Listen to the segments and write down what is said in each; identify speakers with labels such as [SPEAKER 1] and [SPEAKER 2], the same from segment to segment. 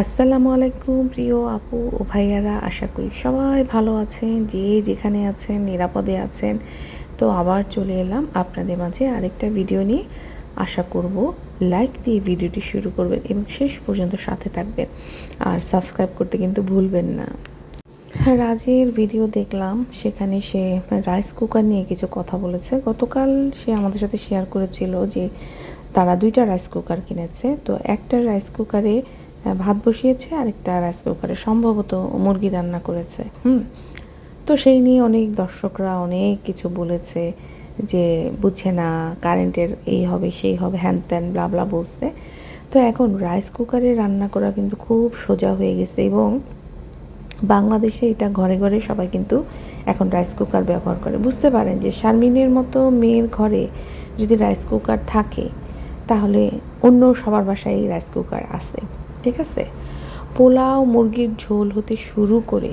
[SPEAKER 1] আসসালামু আলাইকুম প্রিয় আপু ও ভাইয়ারা, আশা করি সবাই ভালো আছেন, যে যেখানে আছেন, নিরাপদে আছেন। তো আবার চলে এলাম আপনাদের মাঝে আরেকটা ভিডিও নিয়ে। আশা করব লাইক দিয়ে ভিডিওটি শুরু করবেন এবং শেষ পর্যন্ত সাথে থাকবেন। আর সাবস্ক্রাইব করতে কিন্তু ভুলবেন না। রাজের ভিডিও দেখলাম, সেখানে সে রাইস কুকার নিয়ে কিছু কথা বলেছে। গতকাল সে আমাদের সাথে শেয়ার করেছিল যে তারা দুইটা রাইস কুকার কিনেছে। তো একটা রাইস কুকারে ভাত বসিয়েছে আর একটা রাইস কুকারে সম্ভবত মুরগি রান্না করেছে। হুম? তো সেই নিয়ে অনেক দর্শকরা অনেক কিছু বলেছে যে, বুঝছে না কারেন্টের এই হবে, সেই হবে, হ্যান ত্যান ব্লা ব্লা বলছে। তো এখন রাইস কুকারে রান্না করা কিন্তু খুব সোজা হয়ে গেছে এবং বাংলাদেশে এটা ঘরে ঘরে সবাই কিন্তু এখন রাইস কুকার ব্যবহার করে। বুঝতে পারেন যে, শারমিনের মতো মেয়ের ঘরে যদি রাইস কুকার থাকে, তাহলে অন্য সবার বাসায় রাইস কুকার আছে। ঠিক আছে? পোলাও, মুরগির ঝোল হতে শুরু করে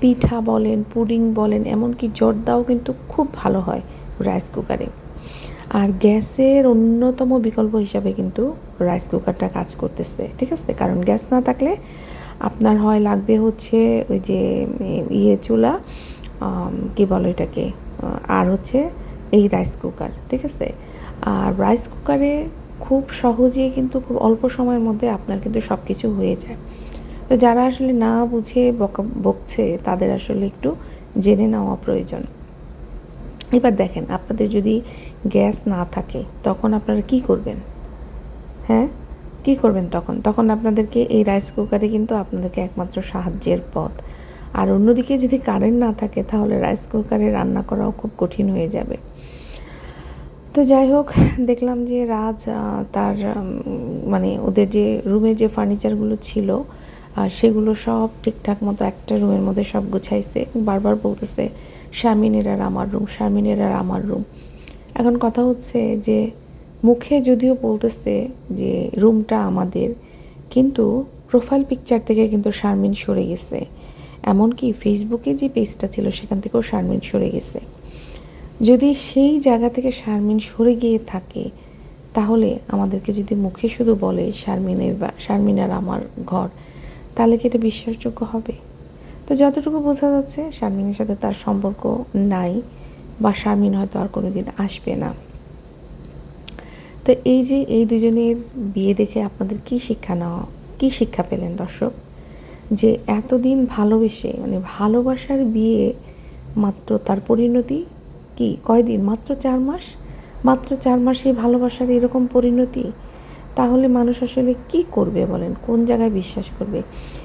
[SPEAKER 1] পিঠা বলেন, পুডিং বলেন, এমনকি জর্দাও কিন্তু খুব ভালো হয় রাইস কুকারে আর গ্যাসের অন্যতম বিকল্প হিসাবে কিন্তু রাইস কুকারটা কাজ করতেছে, ঠিক আছে? কারণ গ্যাস না থাকলে আপনার হয় লাগবে হচ্ছে ওই যে ইয়ে চুলা কি বলো এটাকে? আর হচ্ছে এই রাইস কুকার ঠিক আছে? আর রাইস কুকারে খুব সহজেই কিন্তু খুব অল্প সময়ের মধ্যে আপনার কিন্তু সব কিছু হয়ে যায়। তো যারা আসলে না বুঝে বকা, বকছে, তাদের আসলে একটু জেনে নেওয়া প্রয়োজন। এবার দেখেন, আপনাদের যদি গ্যাস না থাকে, তখন আপনারা কি করবেন? হ্যাঁ? কি করবেন তখন? তখন আপনাদেরকে এই রাইস কুকারে কিন্তু আপনাদেরকে একমাত্র সাহায্যের পথ। আর অন্যদিকে যদি কারেন্ট না থাকে, তাহলে রাইস কুকারে রান্না করাও খুব কঠিন হয়ে যাবে। তো যাই হোক, দেখলাম যে রাজ তার মানে ওদের যে রুমের যে ফার্নিচারগুলো ছিল সেগুলো সব ঠিকঠাক মতো একটা রুমের মধ্যে সব গুছাইছে। বারবার বলতেছে, শারমিনের আর আমার রুম শারমিনের আর আমার রুম এখন কথা হচ্ছে যে, মুখে যদিও বলতেছে যে রুমটা আমাদের, কিন্তু প্রোফাইল পিকচার থেকে কিন্তু শারমিন সরে গেছে। এমনকি ফেসবুকে যে পেজটা ছিল, সেখান থেকেও শারমিন সরে গেছে। যদি সেই জায়গা থেকে শারমিন সরে গিয়ে থাকে, তাহলে আমাদেরকে যদি মুখে শুধু বলে শারমিনের বা শারমিন আর আমার ঘর, তাহলে কি এটা বিশ্বাসযোগ্য হবে? তো যতটুকু বোঝা যাচ্ছে, শারমিনের সাথে তার সম্পর্ক নাই বা শারমিন হয়তো আর কোনোদিন আসবে না। তো এই যে এই দুজনের বিয়ে দেখে আপনাদের কি শিক্ষা নেওয়া, কি শিক্ষা পেলেন দর্শক? যে এতদিন ভালোবেসে মানে ভালোবাসার বিয়ে মাত্র তার পরিণতি কি? কয়দিন? মাত্র চার মাস? মাত্র চার মাসে ভালোবাসার এরকম পরিণতি? তাহলে মানুষ আসলে কি করবে বলেন? কোন জায়গায় বিশ্বাস করবে?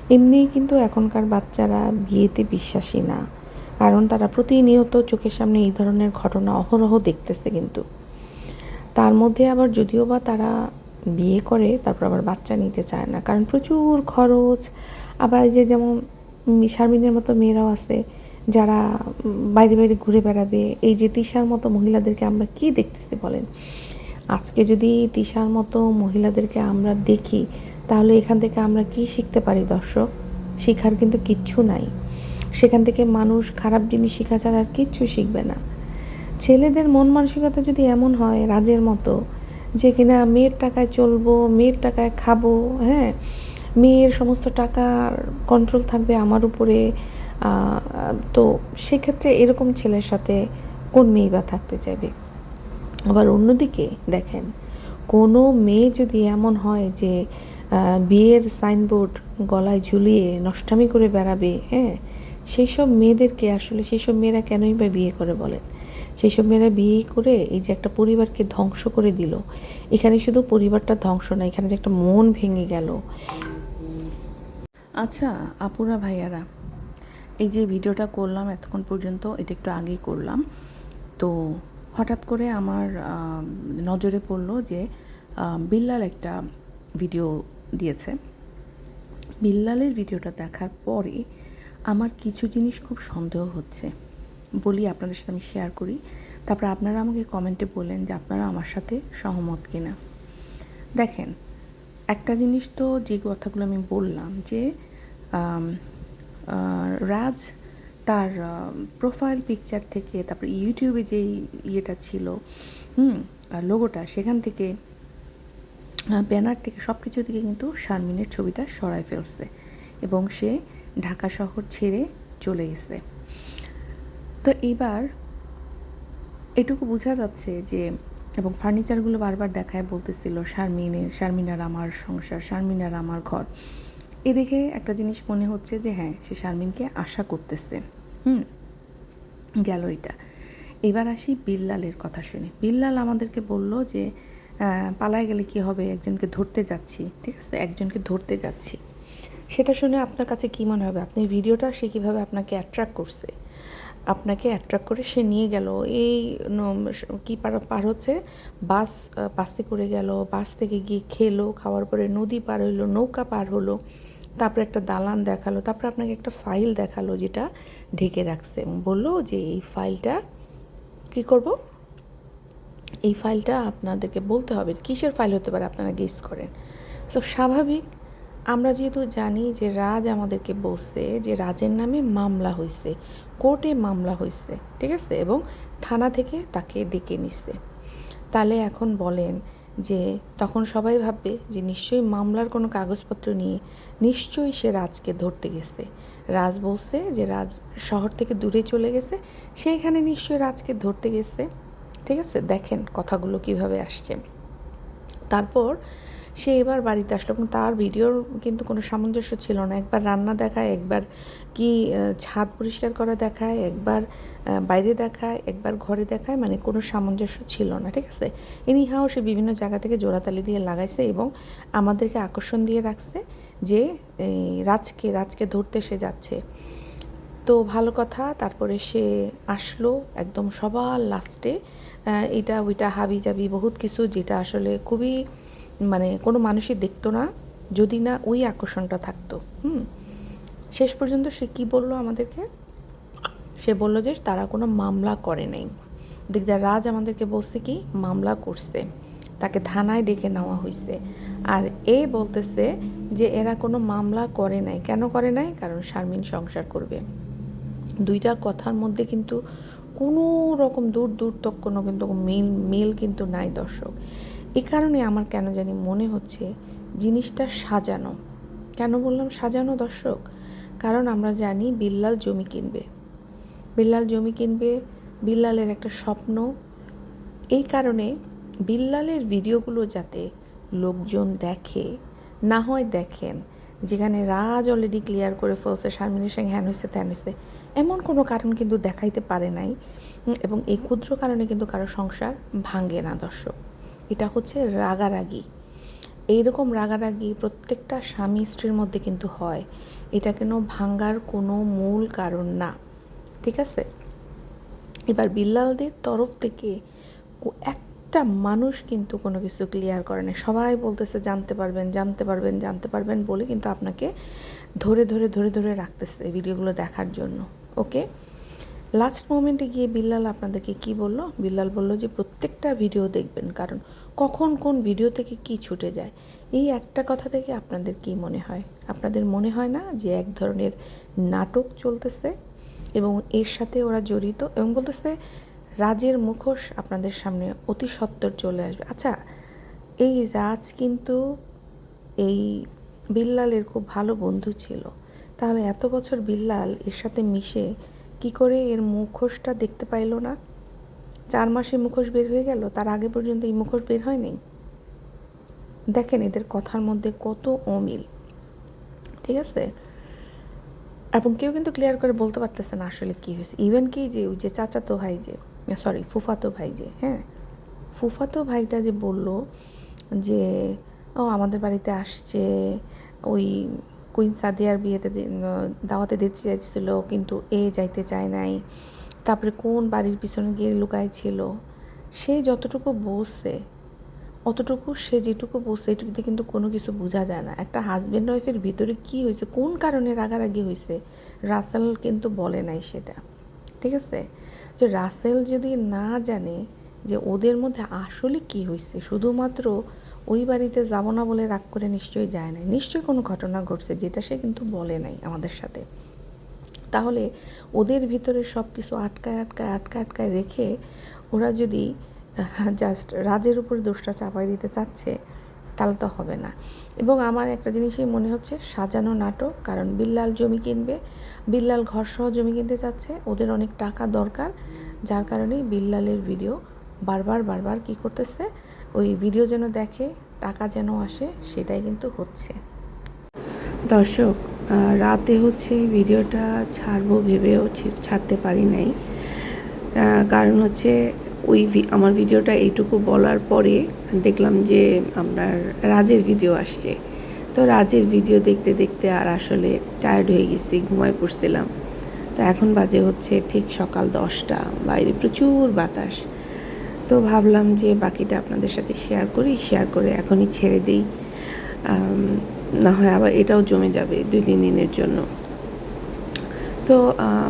[SPEAKER 1] এমনিই কিন্তু এখনকার বাচ্চারা বিয়েতে বিশ্বাসী না। কারণ তারা প্রতিনিয়ত চোখের সামনে এই ধরনের ঘটনা অহরহ দেখতেছে কিন্তু। তার মধ্যে আবার যদিও বা তারা বিয়ে করে, তারপর আবার বাচ্চা নিতে চায় না। কারণ প্রচুর খরচ। আবার যে যেমন শারমিনের মতো মেয়েরাও আছে। যারা বাইরে বাইরে ঘুরে বেড়াবে, এই যে তিশার মতো মহিলাদেরকে আমরা কি দেখতেছি বলেন? আজকে যদি তিশার মতো মহিলাদেরকে আমরা দেখি, তাহলে এখান থেকে আমরা কি শিখতে পারি দর্শক? শিখার কিন্তু কিচ্ছু নাই। সেখান থেকে মানুষ খারাপ জিনিস শেখা ছাড়া আর কিচ্ছু শিখবে না। ছেলেদের মন মানসিকতা যদি এমন হয়, রাজের মতো, যে কিনা মেয়ের টাকায় চলবো, মেয়ের টাকায় খাব হ্যাঁ মেয়ের সমস্ত টাকার কন্ট্রোল থাকবে আমার উপরে তো সেক্ষেত্রে এরকম ছেলের সাথে কোন মেয়ে বা থাকতে চাইবে? আবার অন্যদিকে দেখেন, কোনো মেয়ে যদি এমন হয় যে বিয়ের সাইনবোর্ড গলায় ঝুলিয়ে নষ্টামি করে বেড়াবে হ্যাঁ? সেই সব মেয়েদেরকে আসলে সেই সব মেয়েরা কেনই বা বিয়ে করে বলেন? সেই সব মেয়েরা বিয়ে করে এই যে একটা পরিবারকে ধ্বংস করে দিল, এখানে শুধু পরিবারটা ধ্বংস না, এখানে যে একটা মন ভেঙে গেল। আচ্ছা আপুরা, ভাইয়ারা এই যে ভিডিওটা করলাম এতক্ষণ পর্যন্ত, এটা একটু আগেই করলাম। তো হঠাৎ করে আমার নজরে পড়ল যে বিল্লাল একটা ভিডিও দিয়েছে। বিল্লালের ভিডিওটা দেখার পরে আমার কিছু জিনিস খুব সন্দেহ হচ্ছে। বলি, আপনাদের সাথে আমি শেয়ার করি। তারপর আপনারা আমাকে কমেন্টে বললেন যে আপনারা আমার সাথে সহমত কিনা। দেখেন, একটা জিনিস তো যে কথাগুলো আমি বললাম যে রাজ, তার প্রোফাইল পিকচার থেকে, তারপর ইউটিউবে যে ইয়েটা ছিল, হুম লোগোটা সেখান থেকে ব্যানার থেকে সব কিছু থেকে কিন্তু শারমিনের ছবিটা সরায় ফেলছে এবং সে ঢাকা শহর ছেড়ে চলে গেছে। তো এইবার এটুকু বোঝা যাচ্ছে যে, এবং ফার্নিচারগুলো বারবার দেখায় বলতেছিল, শারমিনের, শারমিনার আমার সংসার, শারমিনার আমার ঘর। এ দেখে একটা জিনিস মনে হচ্ছে যে হ্যাঁ সে শারমিনকে আশা করতেছে। হুম, গেল এটা। এবার আসি বিল্লালের কথা শুনে। বিল্লাল আমাদেরকে বলল যে পালায় গেলে কি হবে? একজনকে ধরতে যাচ্ছি, ঠিক আছে? একজনকে ধরতে যাচ্ছি। সেটা শুনে আপনার কাছে কী মনে হবে? আপনি ভিডিওটা সে কীভাবে আপনাকে অ্যাট্রাক্ট করছে? আপনাকে অ্যাট্রাক্ট করে সে নিয়ে গেল। এই কি পার পার হচ্ছে? বাস বাসে করে গেল, বাস থেকে গিয়ে খেলো, খাওয়ার পরে নদী পার হইল, নৌকা পার হলো। তারপরে একটা দালান দেখাল, তারপরে আপনাকে একটা ফাইল দেখাল যেটা ঢেকে রাখছে। এবং বলল যে এই ফাইলটা কি করব? এই ফাইলটা আপনাদেরকে বলতে হবে, কিসের ফাইল হতে পারে আপনারা গেস করেন। তো স্বাভাবিক, আমরা যেহেতু জানি যে রাজ আমাদেরকে বলছে যে রাজের নামে মামলা হয়েছে, কোর্টে মামলা হয়েছে, ঠিক আছে? এবং থানা থেকে তাকে ডেকে নিচ্ছে তাহলে এখন বলেন যে তখন সবাই ভাববে যে নিশ্চয়ই মামলার কোনো কাগজপত্র নিয়ে নিশ্চয়ই সে রাজকে ধরতে গেছে। রাজ বলছে যে রাজ শহর থেকে দূরে চলে গেছে সেইখানে নিশ্চয়ই রাজকে ধরতে গেছে। ঠিক আছে? দেখেন কথাগুলো কীভাবে আসছে। তারপর সে এবার বাড়িতে আসলো এবং তার ভিডিওর কিন্তু কোনো সামঞ্জস্য ছিল না। একবার রান্না দেখায়, একবার কি ছাদ পরিষ্কার করা দেখায়, একবার বাইরে দেখায়, একবার ঘরে দেখায় মানে কোনো সামঞ্জস্য ছিল না, ঠিক আছে? এনিহাও সে বিভিন্ন জায়গা থেকে জোড়াতালি দিয়ে লাগাইছে এবং আমাদেরকে আকর্ষণ দিয়ে রাখছে যে, এই রাজকে রাজকে ধরতে সে যাচ্ছে। তো ভালো কথা, তারপরে সে আসলো একদম সবার লাস্টে। এটা, ওইটা হাবি জাবি বহুত কিছু যেটা আসলে খুবই মানে কোনো মানুষই দেখতো না, যদি না ওই আকর্ষণটা থাকতো। হুম? শেষ পর্যন্ত সে কি বলল আমাদেরকে? সে বলল যে তারা কোনো মামলা করে নাই। দিকদার রাজ আমাদেরকে বলছে কি, মামলা করছে। তাকে থানায় ডেকে নেওয়া হয়েছে আর এ বলতেছে যে এরা কোনো মামলা করে নাই। কেন করে নাই? কারণ শারমিন সংসার করবে। দুইটা কথার মধ্যে কিন্তু কোনো রকম দূর দূর তক কোনো কিন্তু মিল মিল কিন্তু নাই দর্শক। এ কারণে আমার কেন জানি মনে হচ্ছে জিনিসটা সাজানো। কেন বললাম সাজানো, দর্শক? কারণ আমরা জানি বিল্লাল জমি কিনবে। বিল্লাল জমি কিনবে, বিল্লালের একটা স্বপ্ন। এই কারণে বিল্লালের ভিডিওগুলো যাতে লোকজন দেখে, না হয় দেখেন, যেখানে রাজ অলরেডি ক্লিয়ার করে ফেলছে, শারমিনের সঙ্গে হ্যান হয়েছে ত্যান হয়েছে এমন কোনো কারণ কিন্তু দেখাইতে পারে নাই। এবং এই ক্ষুদ্র কারণে কিন্তু কারও সংসার ভাঙে না, দর্শক। এটা হচ্ছে রাগারাগি। এইরকম রাগারাগি প্রত্যেকটা স্বামী স্ত্রীর মধ্যে কিন্তু হয়। এটা কেন ভাঙ্গার কোনো মূল কারণ না। ঠিক আছে? এবার বিল্লালদের তরফ থেকে একটা মানুষ কিন্তু কোনো কিছু ক্লিয়ার করে না সবাই বলতেছে, জানতে পারবেন জানতে পারবেন জানতে পারবেন বলে কিন্তু আপনাকে ধরে ধরে ধরে ধরে রাখতেছে ভিডিওগুলো দেখার জন্য। ওকে লাস্ট মোমেন্টে গিয়ে বিল্লাল আপনাদেরকে কি বলল? বিল্লাল বলল যে, প্রত্যেকটা ভিডিও দেখবেন। কারণ কখন কোন ভিডিও থেকে কি ছুটে যায়? এই একটা কথা থেকে আপনাদের কি মনে হয়? আপনাদের মনে হয় না যে এক ধরনের নাটক চলতেছে এবং এর সাথে ওরা জড়িত এবং বলতেছে রাজের মুখোশ আপনাদের সামনে অতি সত্তর চলে আসবে? আচ্ছা এই রাজ কিন্তু এই বিল্লালের খুব ভালো বন্ধু ছিল। তাহলে এত বছর বিল্লাল এর সাথে মিশে কি করে এর মুখোশটা দেখতে পাইল না? চার মাসে মুখোশ বের হয়ে গেল, তার আগে পর্যন্ত এই মুখোশ বের হয়নি? দেখেন, এদের কথার মধ্যে কত অমিল। ঠিক আছে? এবং কেউ কিন্তু ক্লিয়ার করে বলতে পারতেছে না আসলে কী হয়েছে। ইভেন কি যে, ওই যে চাচাতো ভাই যে সরি ফুফাতো ভাই যে হ্যাঁ? ফুফাতো ভাইটা যে বলল যে, ও, আমাদের বাড়িতে আসছে, ওই কুইন সাদিয়ার বিয়েতে দাওয়াতে দিতে চাইছিল, কিন্তু এ যাইতে চায় নাই। তারপরে কোন বাড়ির পিছনে গিয়ে লুকায় ছিল সে যতটুকু বসছে অতটুকু সে যেটুকু বসছে এটুকুতে কিন্তু কোনো কিছু বোঝা যায় না। একটা হাজব্যান্ড ওয়াইফের ভিতরে কি হয়েছে, কোন কারণে রাগারাগি হয়েছে, রাসেল কিন্তু বলে নাই সেটা। ঠিক আছে? যে রাসেল যদি না জানে যে ওদের মধ্যে আসলে কি হয়েছে, শুধুমাত্র ওই বাড়িতে যাব না বলে রাগ করে নিশ্চয়ই যায় নাই। নিশ্চয়ই কোনো ঘটনা ঘটছে যেটা সে কিন্তু বলে নাই আমাদের সাথে। তাহলে ওদের ভিতরে সব কিছু আটকায় আটকায় আটকায় আটকায় রেখে ওরা যদি জাস্ট রাজের উপর দোষটা চাপাই দিতে চাচ্ছে, তাহলে তো হবে না। এবং আমার একটা জিনিসই মনে হচ্ছে, সাজানো নাটক, কারণ বিল্লাল জমি কিনবে, বিল্লাল ঘরসহ জমি কিনতে চাচ্ছে, ওদের অনেক টাকা দরকার, যার কারণেই বিল্লালের ভিডিও বারবার বারবার কি করতেছে, ওই ভিডিও যেন দেখে, টাকা যেন আসে, সেটাই কিন্তু হচ্ছে। দর্শক রাতে হচ্ছে ভিডিওটা ছাড়বো ভেবেও ছাড়তে পারি নাই। কারণ হচ্ছে ওই আমার ভিডিওটা এইটুকু বলার পরে দেখলাম যে আপনার রাজের ভিডিও আসছে। তো রাজের ভিডিও দেখতে দেখতে আর আসলে টায়ার্ড হয়ে গেছি, ঘুমায় পড়ছিলাম। তো এখন বাজে হচ্ছে ঠিক সকাল দশটা, বাইরে প্রচুর বাতাস। তো ভাবলাম যে বাকিটা আপনাদের সাথে শেয়ার করি শেয়ার করে এখনই ছেড়ে দিই। না হয় আবার এটাও জমে যাবে দুই, তিন দিনের জন্য। তো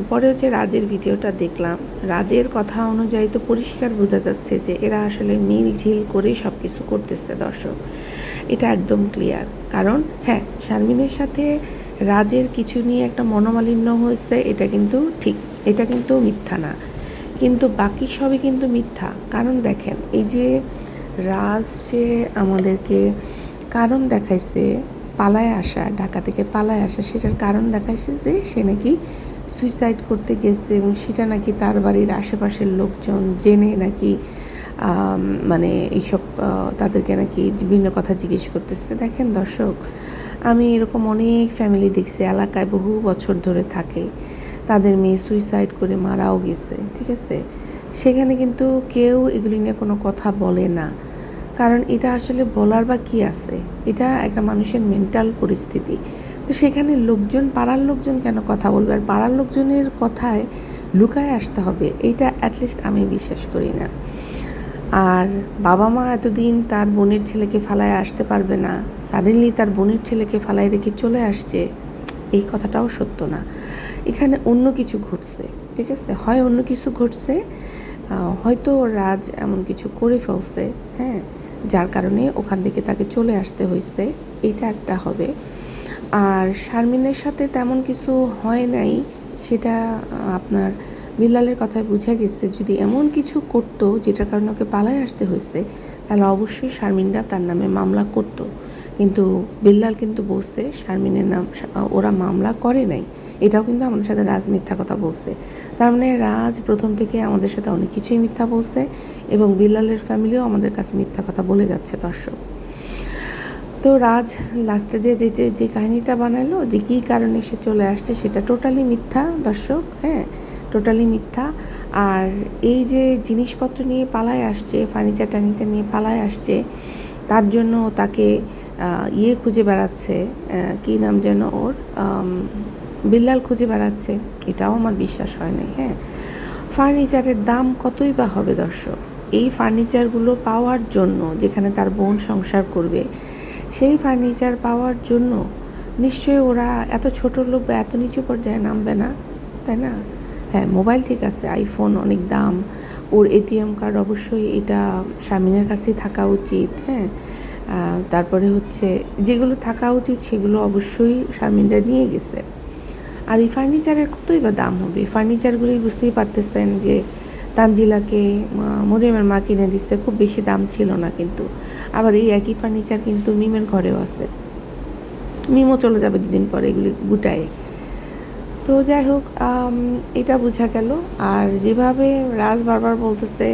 [SPEAKER 1] পরে হচ্ছে রাজের ভিডিওটা দেখলাম। রাজের কথা অনুযায়ী তো পরিষ্কার বোঝা যাচ্ছে যে এরা আসলে মিল ঝিল করেই সব কিছু করতেছে দর্শক। এটা একদম ক্লিয়ার কারণ হ্যাঁ শারমিনের সাথে রাজের কিছু নিয়ে একটা মনোমালিন্য হয়েছে, এটা কিন্তু ঠিক, এটা কিন্তু মিথ্যা না। কিন্তু বাকি সবই কিন্তু মিথ্যা। কারণ দেখেন, এই যে রাজ যে আমাদেরকে কারণ দেখাইছে পালায় আসা, ঢাকা থেকে পালায় আসা, সেটার কারণ দেখাচ্ছে যে সে নাকি সুইসাইড করতে গেছে এবং সেটা নাকি তার বাড়ির আশেপাশের লোকজন জেনে নাকি মানে এইসব তাদেরকে নাকি বিভিন্ন কথা জিজ্ঞেস করতেছে। দেখেন দর্শক, আমি এরকম অনেক ফ্যামিলি দেখছি, এলাকায় বহু বছর ধরে থাকে। তাদের মেয়ে সুইসাইড করে মারাও গেছে, ঠিক আছে? সেখানে কিন্তু কেউ এগুলি নিয়ে কোনো কথা বলে না। কারণ এটা আসলে বলার বা কি আছে? এটা একটা মানুষের মেন্টাল পরিস্থিতি। তো সেখানে লোকজন, পাড়ার লোকজন কেন কথা বলবে? আর পাড়ার লোকজনের কথায় লুকায় আসতে হবে, এইটা অ্যাটলিস্ট আমি বিশ্বাস করি না। আর বাবা মা এতদিন তার বোনের ছেলেকে ফালায় আসতে পারবে না। সাডেনলি তার বোনের ছেলেকে ফালায় রেখে চলে আসছে, এই কথাটাও সত্য না। এখানে অন্য কিছু ঘটছে, ঠিক আছে? হয় অন্য কিছু ঘটছে হয়তো রাজ এমন কিছু করে ফেলছে হ্যাঁ? যার কারণে ওখান থেকে তাকে চলে আসতে হয়েছে। এটা একটা হবে। আর শারমিনের সাথে তেমন কিছু হয় নাই, সেটা আপনার বিল্লালের কথায় বোঝা গেছে। যদি এমন কিছু করতো যেটার কারণে ওকে পালায় আসতে হয়েছে, তাহলে অবশ্যই শারমিনরা তার নামে মামলা করতো। কিন্তু বিল্লাল কিন্তু বলছে, শারমিনের নাম ওরা মামলা করে নাই। এটাও কিন্তু আমাদের সাথে রাজমিথ্যা কথা বলছে। তার মানে রাজ প্রথম থেকে আমাদের সাথে অনেক কিছুই মিথ্যা বলছে এবং বিল্লালের ফ্যামিলিও আমাদের কাছে মিথ্যা কথা বলে যাচ্ছে, দর্শক। তো রাজ লাস্টে দিয়ে যে যে কাহিনীটা বানালো, যে কী কারণে সে চলে আসছে সেটা টোটালি মিথ্যা, দর্শক হ্যাঁ টোটালি মিথ্যা। আর এই যে জিনিসপত্র নিয়ে পালায় আসছে ফার্নিচার টার্নিচার নিয়ে পালায় আসছে, তার জন্য তাকে ইয়ে খুঁজে বেড়াচ্ছে কী নাম যেন ওর বিল্লাল খুঁজে বেড়াচ্ছে। এটাও আমার বিশ্বাস হয় নাই হ্যাঁ। ফার্নিচারের দাম কতই বা হবে দর্শক? এই ফার্নিচারগুলো পাওয়ার জন্য যেখানে তার বোন সংসার করবে, সেই ফার্নিচার পাওয়ার জন্য নিশ্চয়ই ওরা এত ছোট লোক বা এত নিচু পর্যায়ে নামবে না, তাই না? হ্যাঁ মোবাইল ঠিক আছে, আইফোন অনেক দাম। ওর এটিএম কার্ড অবশ্যই এটা স্বামীনের কাছেই থাকা উচিত হ্যাঁ। তারপরে হচ্ছে যেগুলো থাকা উচিত সেগুলো অবশ্যই শারমিনরা নিয়ে গেছে। আর এই ফার্নিচারের কতই বা দাম হবে? ফার্নিচারগুলি বুঝতেই পারতেছেন যে তানজিলাকে মরিয়মের মা কিনে দিচ্ছে, খুব বেশি দাম ছিল না কিন্তু। আবার এই একই ফার্নিচার কিন্তু মিমের ঘরেও আছে। মিমও চলে যাবে দুদিন পরে এগুলি গুটায়ে। তো যাই হোক এটা বোঝা গেল। আর যেভাবে রাজ বারবার বলতেছে,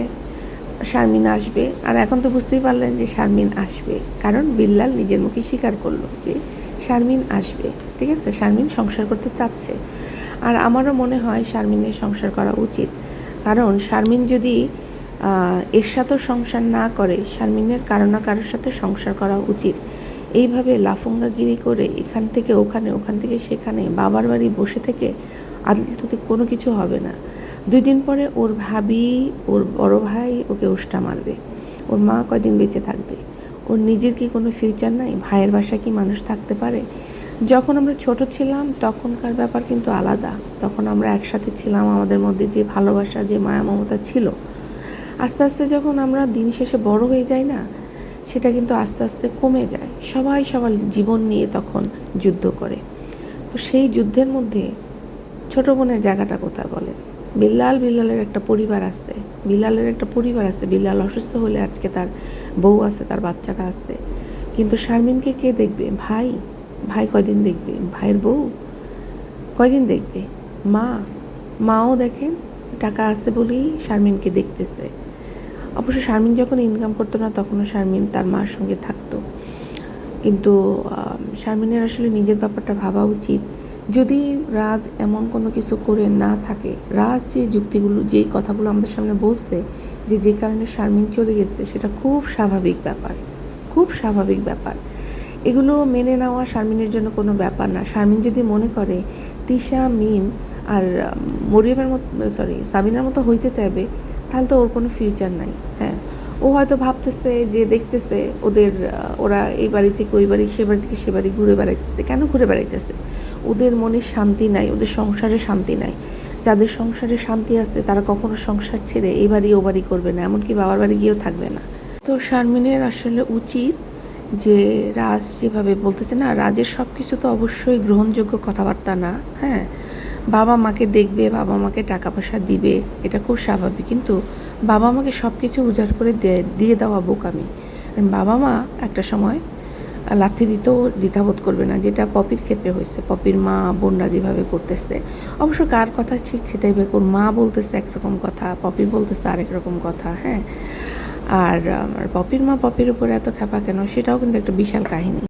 [SPEAKER 1] শারমিন আসবে। আর এখন তো বুঝতেই পারলেন যে শারমিন আসবে। কারণ বিল্লাল নিজের মুখে স্বীকার করল যে শারমিন আসবে। ঠিক আছে? শারমিন সংসার করতে চাচ্ছে। আর আমারও মনে হয় শারমিনের সংসার করা উচিত। কারণ শারমিন যদি এর সাথেও সংসার না করে, শারমিনের কারও না কারোর সাথে সংসার করা উচিত। এইভাবে লাফঙ্গাগিরি করে এখান থেকে ওখানে, ওখান থেকে সেখানে, বাবার বাড়ি বসে থেকে আদলতে কোনো কিছু হবে না। দুই দিন পরে ওর ভাবি, ওর বড় ভাই ওকে উষ্টা মারবে। ওর মা কয়দিন বেঁচে থাকবে? ওর নিজের কি কোনো ফিউচার নাই? ভাইয়ের বাসায় কি মানুষ থাকতে পারে? যখন আমরা ছোট ছিলাম, তখনকার ব্যাপার কিন্তু আলাদা। তখন আমরা একসাথে ছিলাম, আমাদের মধ্যে যে ভালোবাসা, যে মায়া, মমতা ছিল। আস্তে আস্তে যখন আমরা দিন শেষে বড় হয়ে যাই না, সেটা কিন্তু আস্তে আস্তে কমে যায়। সবাই সবার জীবন নিয়ে তখন যুদ্ধ করে। তো সেই যুদ্ধের মধ্যে ছোট বোনের জায়গাটা কোথায় বলেন? বিল্লাল বিল্লালের একটা পরিবার আছে। বিল্লালের একটা পরিবার আছে। বিল্লাল অসুস্থ হলে আজকে তার বউ আছে, তার বাচ্চাটা আছে। কিন্তু শারমিনকে কে দেখবে? ভাই। ভাই কয়দিন দেখবে? ভাইয়ের বউ? কয়দিন দেখবে? মা? মাও দেখেন, টাকা আছে বলেই শারমিনকে দেখতেছে। অবশ্য শারমিন যখন ইনকাম করতো না, তখনও শারমিন তার মার সঙ্গে থাকতো। কিন্তু শারমিনের আসলে নিজের ব্যাপারটা ভাবা উচিত। যদি রাজ এমন কোনো কিছু করে না থাকে, রাজ যে যুক্তিগুলো যেই কথাগুলো আমাদের সামনে বলছে, যে যে কারণে শারমিন চলে গেছে, সেটা খুব স্বাভাবিক ব্যাপার। খুব স্বাভাবিক ব্যাপার। এগুলো মেনে নেওয়া শারমিনের জন্য কোনো ব্যাপার না। শারমিন যদি মনে করে, তিশা, মিম আর মরিয়মের মতো সরি সাবিনার মতো হইতে চাইবে, তাহলে তো ওর কোনো ফিউচার নাই হ্যাঁ। ও হয়তো ভাবতেছে যে দেখতেছে ওদের ওরা এই বাড়ি থেকে ওই বাড়ি, সে বাড়ি থেকে সে বাড়ি ঘুরে বেড়াইতেছে। কেন ঘুরে বেড়াইতেছে? ওদের মনে শান্তি নাই, ওদের সংসারে শান্তি নাই। যাদের সংসারে শান্তি আছে, তারা কখনো সংসার ছেড়ে এই বাড়ি ও বাড়ি করবে না, এমনকি বাবার বাড়ি গিয়েও থাকবে না। তো শারমিনের আসলে উচিত যে রাজ যেভাবে বলতেছে না, রাজের সব কিছু তো অবশ্যই গ্রহণযোগ্য কথাবার্তা না হ্যাঁ? বাবা মাকে দেখবে, বাবা মাকে টাকা পয়সা দিবে, এটা খুব স্বাভাবিক। কিন্তু বাবা মাকে সব কিছু উজাড় করে দিয়ে দেওয়া বোকামি। কারণ বাবা মা একটা সময় লাথি দিতেও দ্বিধাবোধ করবে না, যেটা পপির ক্ষেত্রে হয়েছে। পপির মা, বোনরা যেভাবে করতেছে। অবশ্য কার কথা ঠিক সেটাই বের ওর মা বলতেছে একরকম কথা, পপি বলতেছে আরেক রকম কথা হ্যাঁ? আর আমার পপির মা পপির উপরে এত খেপা কেন? সেটাও কিন্তু একটা বিশাল কাহিনী।